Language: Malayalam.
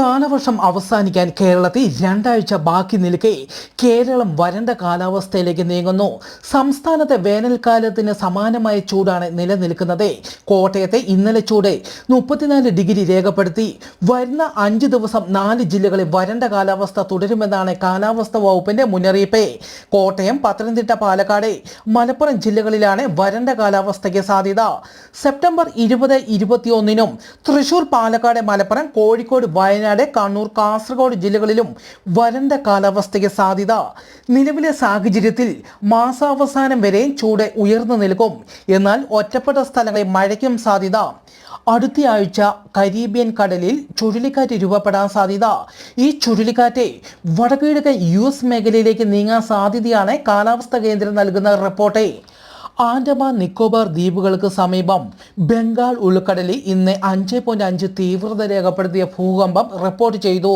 കാലവർഷം അവസാനിക്കാൻ കേരളത്തിൽ രണ്ടാഴ്ച ബാക്കി നിൽക്കെ കേരളം വരണ്ട കാലാവസ്ഥയിലേക്ക് നീങ്ങുന്നു. സംസ്ഥാനത്തെ വേനൽക്കാലത്തിന് സമാനമായ ചൂടാണ് നിലനിൽക്കുന്നത്. കോട്ടയത്തെ ഇന്നലെ ചൂട് മുപ്പത്തിനാല് ഡിഗ്രി രേഖപ്പെടുത്തി. വരുന്ന അഞ്ച് ദിവസം നാല് ജില്ലകളിൽ വരണ്ട കാലാവസ്ഥ തുടരുമെന്നാണ് കാലാവസ്ഥ വകുപ്പിന്റെ മുന്നറിയിപ്പ്. കോട്ടയം പത്തനംതിട്ട പാലക്കാട് മലപ്പുറം ജില്ലകളിലാണ് വരണ്ട കാലാവസ്ഥയ്ക്ക് സാധ്യത. സെപ്റ്റംബർ ഇരുപത് ഇരുപത്തിയൊന്നിനും തൃശൂർ പാലക്കാട് മലപ്പുറം കോഴിക്കോട് വയനാട് കണ്ണൂർ കാസർഗോഡ് ജില്ലകളിലും വരണ്ട കാലാവസ്ഥയ്ക്ക് സാധ്യത. നിലവിലെ സാഹചര്യത്തിൽ മാസാവസാനം വരെ ചൂട് ഉയർന്നു നിൽക്കും. എന്നാൽ ഒറ്റപ്പെട്ട സ്ഥലങ്ങളിൽ മഴയ്ക്കും സാധ്യത. അടുത്തയാഴ്ച കരീബിയൻ കടലിൽ ചുഴലിക്കാറ്റ് രൂപപ്പെടാൻ സാധ്യത. ഈ ചുഴലിക്കാറ്റ് വടക്കുകിഴക്കൻ യു എസ് മേഖലയിലേക്ക് നീങ്ങാൻ സാധ്യതയാണ് കാലാവസ്ഥാ കേന്ദ്രം നൽകുന്ന റിപ്പോർട്ട്. ആൻഡമാൻ നിക്കോബാർ ദ്വീപുകൾക്ക് സമീപം ബംഗാൾ ഉൾക്കടലിൽ ഇന്ന് അഞ്ച് പോയിന്റ് അഞ്ച് തീവ്രത രേഖപ്പെടുത്തിയ ഭൂകമ്പം റിപ്പോർട്ട് ചെയ്തു.